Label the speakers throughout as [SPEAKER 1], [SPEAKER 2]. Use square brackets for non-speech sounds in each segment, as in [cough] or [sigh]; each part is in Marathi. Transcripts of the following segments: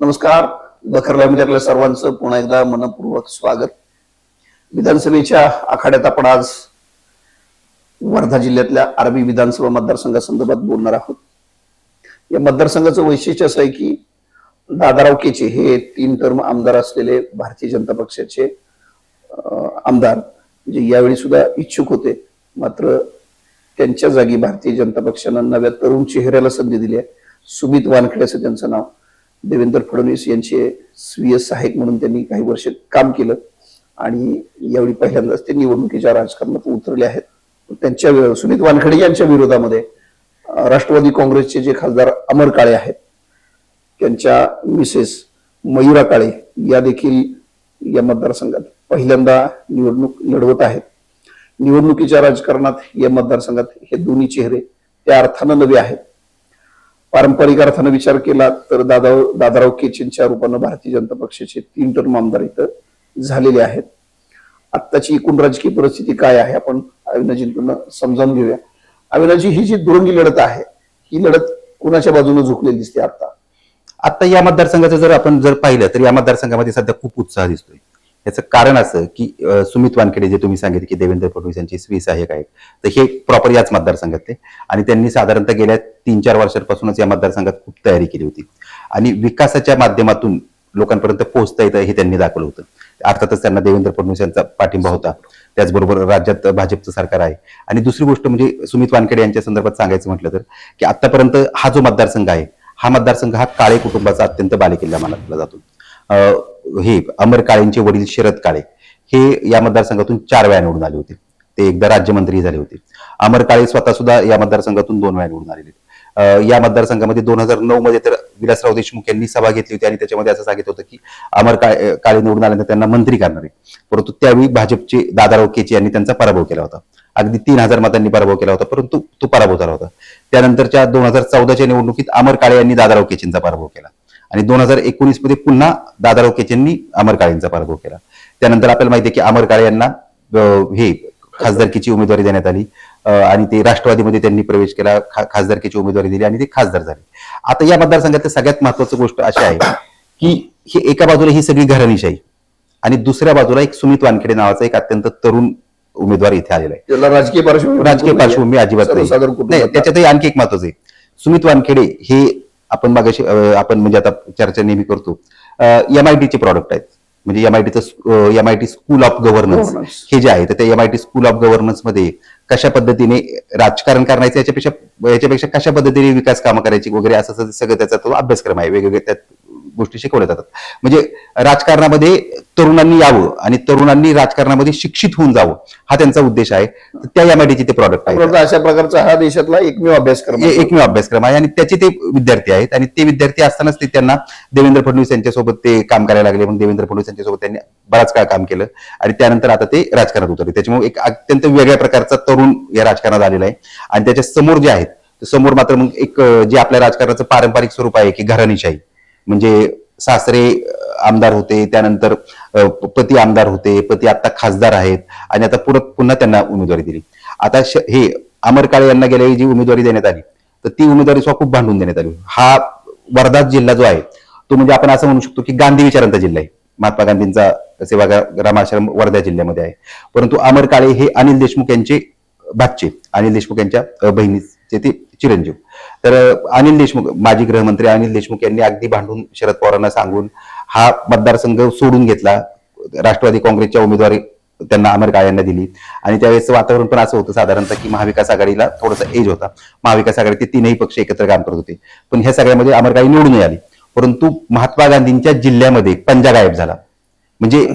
[SPEAKER 1] नमस्कार. बखरल्यामध्ये आपल्या सर्वांचं पुन्हा एकदा मनपूर्वक स्वागत. विधानसभेच्या आखाड्यात आपण आज वर्धा जिल्ह्यातल्या आरबी विधानसभा मतदारसंघासंदर्भात बोलणार आहोत. या मतदारसंघाचं वैशिष्ट्य असं आहे की दादाराव केचे हे तीन टर्म आमदार असलेले भारतीय जनता पक्षाचे आमदार जे यावेळी सुद्धा इच्छुक होते. मात्र त्यांच्या जागी भारतीय जनता पक्षानं नव्या तरुण चेहऱ्याला संधी दिली आहे. सुमित वानखेडे असं त्यांचं नाव. देवेंद्र फडणवीस यांचे स्वीय सहाय्यक म्हणून त्यांनी काही वर्ष काम केलं. आणि यावेळी पहिल्यांदाच ते निवडणुकीच्या राजकारणात उतरले आहेत. त्यांच्या सुनीत वानखडे यांच्या विरोधामध्ये राष्ट्रवादी काँग्रेसचे जे खासदार अमर काळे आहेत त्यांच्या मिसेस मयुरा काळे या देखील या मतदारसंघात पहिल्यांदा निवडणूक लढवत आहेत. निवडणुकीच्या राजकारणात या मतदारसंघात हे दोन्ही चेहरे त्या अर्थानं नवे आहेत. पारंपरिक अर्थानं विचार केला तर दादा दादाराव केचेंच्या रूपानं भारतीय जनता पक्षाचे तीन टर्म आमदार इथं झालेले आहेत. आत्ताची एकूण राजकीय परिस्थिती काय आहे आपण अविनाजींकडून समजावून घेऊया. अविनाजी ही जी दुरंगी लढत आहे ही लढत कुणाच्या बाजूने झुकलेली दिसते आता?
[SPEAKER 2] आता या मतदारसंघाचं जर आपण जर पाहिलं तर या मतदारसंघामध्ये सध्या खूप उत्साह दिसतोय. याचं कारण असं की सुमित वानखेडे जे तुम्ही सांगितले की देवेंद्र फडणवीस यांचे स्वी सहाय्यक आहेत तर हे प्रॉपर याच मतदारसंघातले आणि त्यांनी साधारणतः गेल्या तीन चार वर्षांपासूनच या मतदारसंघात खूप तयारी केली होती. आणि विकासाच्या माध्यमातून लोकांपर्यंत पोहोचता येतं हे त्यांनी दाखवलं होतं. अर्थातच त्यांना देवेंद्र फडणवीस यांचा पाठिंबा होता. त्याचबरोबर राज्यात भाजपचं सरकार आहे. आणि दुसरी गोष्ट म्हणजे सुमित वानखेडे यांच्या संदर्भात सांगायचं म्हटलं तर की आतापर्यंत हा जो मतदारसंघ आहे हा मतदारसंघ हा काळे कुटुंबाचा अत्यंत बालेकिल्ला मानला जातो. हे अमर काळेंचे वडील शरद काळे हे या मतदारसंघातून चार वेळा निवडून आले होते. ते एकदा राज्यमंत्री झाले होते. अमर काळे स्वतः सुद्धा या मतदारसंघातून दोन वेळा निवडून आलेले या मतदारसंघामध्ये दोन हजार नऊ मध्ये तर विलासराव देशमुख यांनी सभा घेतली होती आणि त्याच्यामध्ये असं सांगितलं होतं की अमर काळे काळे निवडून आल्यानंतर त्यांना मंत्री करणार आहे परंतु त्यावेळी भाजपचे दादाराव केचे यांनी त्यांचा पराभव केला होता. अगदी तीन हजार मतांनी पराभव केला होता परंतु तो पराभव झाला होता. त्यानंतरच्या दोन हजार चौदाच्या निवडणुकीत अमर काळे यांनी दादाराव केचेंचा पराभव केला. आणि दोन हजार एकोणीसमध्ये पुन्हा दादाराव केचेंनी अमर काळेंचा पराभव केला. त्यानंतर आपल्याला माहिती आहे की अमर काळे यांना हे खासदारकीची उमेदवारी देण्यात आली. आणि ते राष्ट्रवादीमध्ये त्यांनी प्रवेश केला खासदारकीची उमेदवारी दिली आणि ते खासदार झाले. आता या मतदारसंघातली सगळ्यात महत्वाची गोष्ट अशी आहे की ही एका बाजूला ही सगळी घराणीशाही आणि दुसऱ्या बाजूला एक सुमित वानखेडे नावाचा एक अत्यंत तरुण उमेदवार इथे आलेला आहे.
[SPEAKER 1] त्याला राजकीय पार्श्वभूमी
[SPEAKER 2] राजकीय पार्श्वभूमी अजिबात नाही. त्याच्यातही आणखी एक महत्वाचं आहे. सुमित वानखेडे हे आपण मागाशी आपण म्हणजे आता चर्चा नेहमी करतो. एमआयटीचे प्रॉडक्ट आहेत. म्हणजे एमआयटीचं एमआयटी स्कूल ऑफ गव्हर्नन्स. हे जे आहे तर त्या एमआयटी स्कूल ऑफ गव्हर्नन्समध्ये कशा पद्धतीने राजकारण करायचं याच्यापेक्षा याच्यापेक्षा कशा पद्धतीने विकास कामं करायची वगैरे असं सगळं त्याचा तो अभ्यासक्रम आहे. वेगवेगळे त्यात गोष्टी शिकवल्या जातात. म्हणजे राजकारणामध्ये तरुणांनी यावं आणि तरुणांनी राजकारणामध्ये शिक्षित होऊन जावं हा त्यांचा उद्देश आहे. त्या एमआयटीचे ते प्रॉडक्ट
[SPEAKER 1] परंतु अशा प्रकारचा हा देशातला एकमेव अभ्यासक्रम
[SPEAKER 2] हे
[SPEAKER 1] आहे.
[SPEAKER 2] एकमेव अभ्यासक्रम आहे आणि त्याचे ते विद्यार्थी आहेत आणि ते विद्यार्थी असतानाच ते त्यांना देवेंद्र फडणवीस यांच्यासोबत ते काम करायला लागले मग देवेंद्र फडणवीस यांच्यासोबत त्यांनी बराच काळ काम केलं आणि त्यानंतर आता ते राजकारणात उतरले. त्याच्यामुळे एक अत्यंत वेगळ्या प्रकारचा तरुण या राजकारणात आलेला आहे आणि त्याच्यासमोर जे आहेत समोर मात्र मग एक जे आपल्या राजकारणाचं पारंपरिक स्वरूप आहे की घराणीशाही. म्हणजे सासरे आमदार होते त्यानंतर पती आमदार होते पती आता खासदार आहेत आणि आता पुरत पुन्हा त्यांना उमेदवारी दिली. आता श- हे अमर काळे यांना गेल्यावेळी जी उमेदवारी देण्यात आली तर ती उमेदवारी सुद्धा खूप भांडून देण्यात आली. हा वर्धा जिल्हा जो आहे तो म्हणजे आपण असं म्हणू शकतो की गांधी विचारांचा जिल्हा आहे. महात्मा गांधींचा सेवाग्राम आश्रम वर्धा जिल्ह्यामध्ये आहे. परंतु अमर काळे हे अनिल देशमुख यांचे भाचे अनिल देशमुख यांच्या बहिणीचे ते चिरंजीव. तर अनिल देशमुख माजी गृहमंत्री अनिल देशमुख यांनी अगदी भांडून शरद पवारांना सांगून हा मतदारसंघ सोडून घेतला. राष्ट्रवादी काँग्रेसच्या उमेदवारी त्यांना अमर काळे यांना दिली. आणि त्यावेळेस वातावरण पण असं होतं साधारणतः की महाविकास आघाडीला थोडासा एज होता. महाविकास आघाडीचे तीनही पक्ष एकत्र काम करत होते. पण ह्या सगळ्यामध्ये अमर काळे निवडून आली. परंतु महात्मा गांधींच्या जिल्ह्यामध्ये पंजा गायब झाला. म्हणजे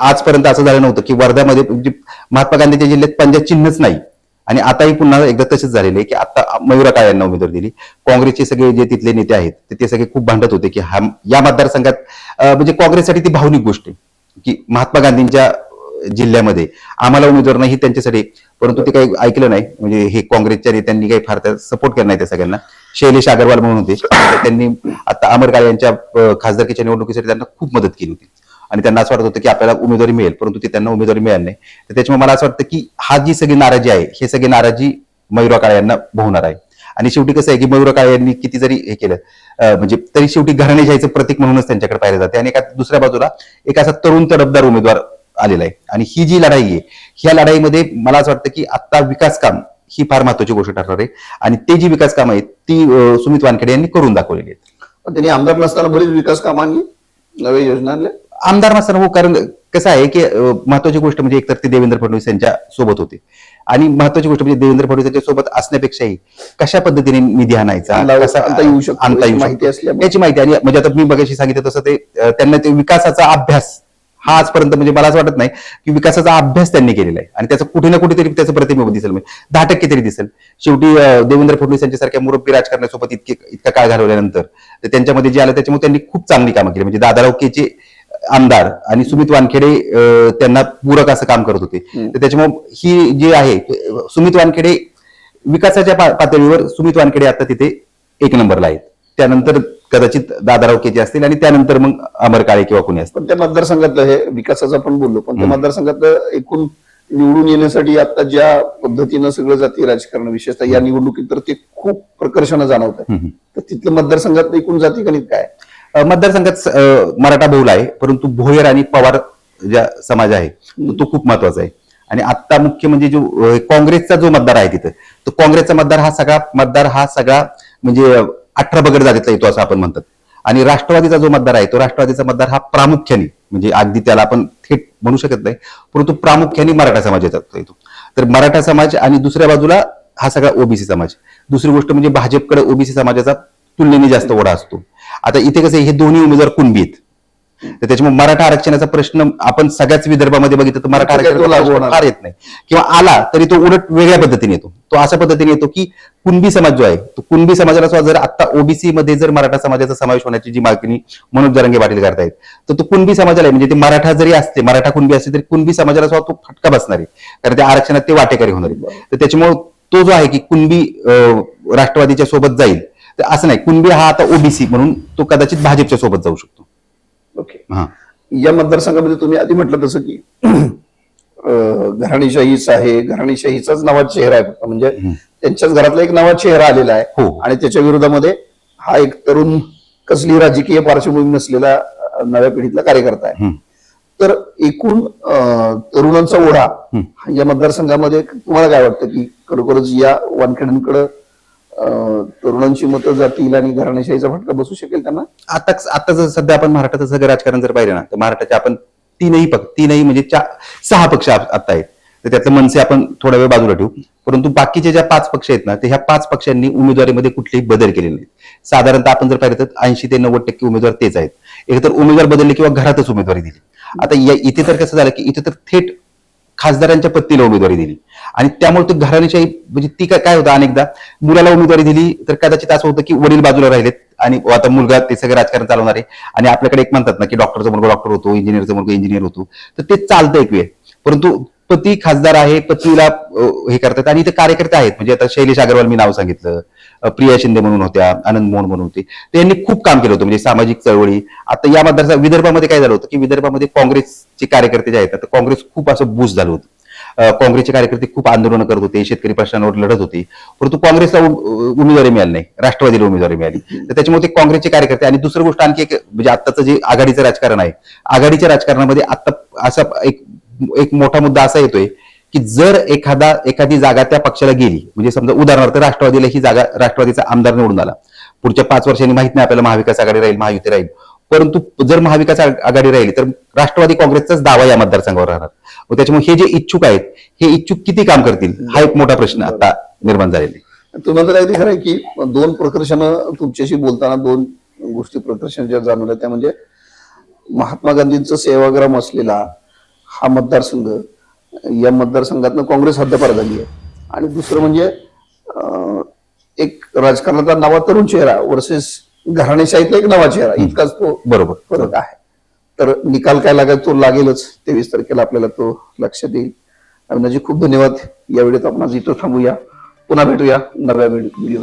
[SPEAKER 2] आजपर्यंत असं झालं नव्हतं की वर्ध्यामध्ये म्हणजे महात्मा गांधीच्या जिल्ह्यात पंजा चिन्हच नाही. आणि आताही पुन्हा एकदा तसेच झालेले आहे की आता मयुरा काळे यांना उमेदवारी दिली. काँग्रेसचे सगळे जे तिथले नेते आहेत ते- ते सगळे खूप भांडत होते की हा या मतदारसंघात म्हणजे काँग्रेससाठी ती भावनिक गोष्ट आहे की महात्मा गांधींच्या जिल्ह्यामध्ये आम्हाला उमेदवार नाही त्यांच्यासाठी परंतु ते काही ऐकलं नाही. म्हणजे हे काँग्रेसच्या नेत्यांनी काही फार त्या सपोर्ट केला नाही त्या सगळ्यांना. शैलेश अगरवाल म्हणून होते. त्यांनी आता अमर काळे यांच्या खासदारकीच्या निवडणुकीसाठी त्यांना खूप मदत केली होती. आणि त्यांना असं वाटत होतं की आपल्याला उमेदवारी मिळेल परंतु ते त्यांना उमेदवारी मिळाली नाही. तर त्याच्यामुळे मला असं वाटतं की हा जी सगळी नाराजी आहे हे सगळी नाराजी मयुरा काळे यांना भोवणार आहे. आणि शेवटी कसं आहे की मयुरा काळे यांनी किती जरी हे केलं म्हणजे तरी शेवटी घराणेशाहीचं प्रतीक म्हणूनच त्यांच्याकडे पाहिलं जाते. आणि एका दुसऱ्या बाजूला एक असा तरुण तडफदार उमेदवार आलेला आहे. आणि ही जी लढाई आहे ह्या लढाईमध्ये मला असं वाटतं की आता विकास काम ही फार महत्वाची गोष्ट ठरणार आहे. आणि ते जी विकास काम आहेत ती सुमित वानखेडे यांनी करून दाखवलेली आहेत.
[SPEAKER 1] पण त्यांनी आमदार नसताना बरीच विकास कामांनी नव्या योजना आणल्या
[SPEAKER 2] आमदार नसताना हो कारण कसं आहे की महत्वाची गोष्ट म्हणजे एकतर ते देवेंद्र फडणवीस यांच्या सोबत होते. आणि महत्वाची गोष्ट म्हणजे देवेंद्र फडणवीस यांच्या सोबत असण्यापेक्षाही कशा पद्धतीने निधी आणायचा
[SPEAKER 1] याची माहिती
[SPEAKER 2] आणि म्हणजे आता मी बघायची सांगितलं तसं ते त्यांना ते विकासाचा अभ्यास हा आजपर्यंत म्हणजे मला असं वाटत नाही की विकासाचा अभ्यास त्यांनी केलेला आहे. आणि त्याचं कुठे ना कुठेतरी त्याचं प्रतिबिंब दिसेल म्हणजे दहा टक्के तरी दिसेल. शेवटी देवेंद्र फडणवीस यांच्यासारख्या मुरब्बी राजकारणासोबत इतके इतका काळ घालवल्यानंतर तर त्यांच्यामध्ये जे आलं त्याच्यामुळे त्यांनी खूप चांगली कामं केली. म्हणजे दादाराव केचे आमदार आणि सुमित वानखेडे त्यांना पूरक असं काम करत होते. तर त्याच्यामुळे ही जी आहे सुमित वानखेडे विकासाच्या पातळीवर सुमित वानखेडे आता तिथे एक नंबरला आहेत. त्यानंतर कदाचित दादाराव केचे असतील आणि त्यानंतर मग अमर काळे किंवा कुणी असतील.
[SPEAKER 1] पण त्या मतदारसंघातलं हे विकासाचं आपण बोललो पण त्या मतदारसंघातलं एकूण निवडून येण्यासाठी आता ज्या पद्धतीनं सगळं जाती राजकारण विशेषतः या निवडणुकीत तर ते खूप प्रकर्षानं जाणवत आहे. तर तिथलं मतदारसंघातलं एकूण जाती गणित काय?
[SPEAKER 2] मतदारसंघात मराठा बहुल आहे परंतु भोयर आणि पवार ज्या समाज आहे तो- खूप महत्त्वाचा आहे. आणि आता मुख्य म्हणजे जो काँग्रेसचा जो मतदार आहे तिथं तो काँग्रेसचा मतदार हा सगळा मतदार हा सगळा म्हणजे अठरा बगड जातीतला येतो असं आपण म्हणतात. आणि राष्ट्रवादीचा जो मतदार आहे तो राष्ट्रवादीचा मतदार हा प्रामुख्याने म्हणजे अगदी त्याला आपण थेट म्हणू शकत नाही परंतु प्रामुख्याने मराठा समाजाचा येतो. तर मराठा समाज आणि दुसऱ्या बाजूला हा सगळा ओबीसी समाज. दुसरी गोष्ट म्हणजे भाजपकडे ओबीसी समाजाचा तुलनेने जास्त ओढा असतो. आता इथे कसं आहे, हे दोन्ही उमेदवार कुणबी आहेत तर त्याच्यामुळे मराठा आरक्षणाचा प्रश्न आपण सगळ्याच विदर्भामध्ये बघितलं तर मराठा
[SPEAKER 1] होणार?
[SPEAKER 2] फार येत नाही. किंवा आला तरी तो उलट वेगळ्या पद्धतीने येतो. तो अशा पद्धतीने येतो की कुणबी समाज जो आहे तो कुणबी समाजाला सुद्धा जर आता ओबीसी मध्ये जर मराठा समाजाचा समावेश होण्याची जी मागणी मनोज जरांगे पाटील करतायत तर तो कुणबी समाजाला आहे. म्हणजे ते मराठा जरी असते मराठा कुणबी असते तरी कुणबी समाजाला सुद्धा तो फटका बसणार आहे. कारण त्या आरक्षणात ते वाटेकरी होणार आहे. तर त्याच्यामुळे तो जो आहे की कुणबी राष्ट्रवादीच्या सोबत जाईल तर असं नाही कुणबी हा आता ओबीसी म्हणून तो कदाचित भाजपच्या सोबत जाऊ शकतो.
[SPEAKER 1] ओके.
[SPEAKER 2] हा.
[SPEAKER 1] या मतदारसंघामध्ये तुम्ही आधी म्हटलं तसं की [clears throat] घराणेशाहीच आहे घराणेशाहीचाच नवा चेहरा आहे फक्त. म्हणजे त्यांच्याच घरातला एक नवा चेहरा आलेला आहे.
[SPEAKER 2] हो.
[SPEAKER 1] आणि त्याच्या विरोधामध्ये हा एक तरुण कसली राजकीय पार्श्वभूमी नसलेला नव्या पिढीतला कार्यकर्ता आहे. तर एकूण तरुणांचा ओढा या मतदारसंघामध्ये तुम्हाला काय वाटतं की खरोखरच या वानखेड्यांकडे तरुणांची मतं जातील आणि घराणेशाहीचा फटका बसू शकेल त्यांना?
[SPEAKER 2] आता आता जर सध्या आपण महाराष्ट्राचं सगळं राजकारण जर पाहिलं ना तर महाराष्ट्राचे आपण तीनही पक्ष तीनही म्हणजे चार सहा पक्ष आता आहेत. तर त्यातलं मनसे आपण थोडा वेळ बाजूला ठेवू. परंतु बाकीचे ज्या पाच पक्ष आहेत ना ते ह्या पाच पक्षांनी उमेदवारीमध्ये कुठलेही बदल केले नाहीत. साधारणतः आपण जर पाहिलं तर ऐंशी ते नव्वद टक्के उमेदवार तेच आहेत. एकतर उमेदवार बदलले किंवा घरातच उमेदवारी दिली. आता या- इथे तर कसं झालं की इथे तर थेट खासदारांच्या पत्नीला उमेदवारी दिली. आणि त्यामुळे ते घराण्याशाही म्हणजे ती काय काय होतं? अनेकदा मुलाला उमेदवारी दिली तर कदाचित असं होतं की वडील बाजूला राहिलेत आणि आता मुलगा ते सगळं राजकारण चालवणार आहे. आणि आपल्याकडे एक म्हणतात ना की डॉक्टरचा मुलगा डॉक्टर होतो इंजिनिअरचा मुलगा इंजिनियर होतो. तर ते चालतं एक वेळ. परंतु पती खासदार आहे पत्नीला हे करतात आणि इथे कार्यकर्ते आहेत. म्हणजे आता शैलेश अग्रवाल मी नाव सांगितलं. प्रिया शिंदे म्हणून होत्या आनंद मोहन म्हणून होते. त्यांनी खूप काम केलं होतं म्हणजे सामाजिक चळवळी. आता या मतदारसंघ विदर्भामध्ये काय झालं होतं की विदर्भामध्ये काँग्रेसचे कार्यकर्ते जे आहेत काँग्रेस खूप असं बूज झालं होतं. काँग्रेसचे कार्यकर्ते खूप आंदोलन करत होते शेतकरी प्रश्नांवर लढत होते. परंतु काँग्रेसला उमेदवारी मिळाली नाही राष्ट्रवादीला उमेदवारी मिळाली. तर त्याच्यामुळे ते काँग्रेसचे कार्यकर्ते आणि दुसरी गोष्ट आणखी एक म्हणजे आत्ताचं जे आघाडीचं राजकारण आहे आघाडीच्या राजकारणामध्ये आता असा एक एक मोठा मुद्दा असा येतोय की जर एखादा एखादी जागा त्या पक्षाला गेली म्हणजे समजा उदाहरणार्थ राष्ट्रवादीला ही जागा राष्ट्रवादीचा आमदार निवडून आला. पुढच्या पाच वर्षांनी माहीत नाही आपल्याला महाविकास आघाडी राहील महायुती राहील. परंतु जर महाविकास आघाडी राहिली तर राष्ट्रवादी काँग्रेसचाच दावा या मतदारसंघावर राहणार. मग त्याच्यामुळे हे जे इच्छुक आहेत हे इच्छुक किती काम करतील? हा एक मोठा प्रश्न आता निर्माण झालेला आहे.
[SPEAKER 1] तुम्हाला तर अगदी खरं आहे की दोन प्रकर्षण तुमच्याशी बोलताना दोन गोष्टी प्रकर्षण ज्या जाणवल्या त्या म्हणजे महात्मा गांधींचं सेवाग्राम असलेला हा मतदारसंघ या मतदारसंघातनं काँग्रेस हद्दपार झाली आहे. आणि दुसरं म्हणजे एक राजकारणाचा नवा तरुण चेहरा वर्सेस घराणेशाहीतला एक नवा चेहरा इतकाच तो
[SPEAKER 2] बरोबर.
[SPEAKER 1] फरक आहे. तर निकाल काय लागेल तो लागेलच. तेवीस तारखेला आपल्याला तो लक्षात येईल. अविनाजी खूप धन्यवाद. या वेळेत आपण इथं थांबूया. पुन्हा भेटूया नव्या व्हिडिओ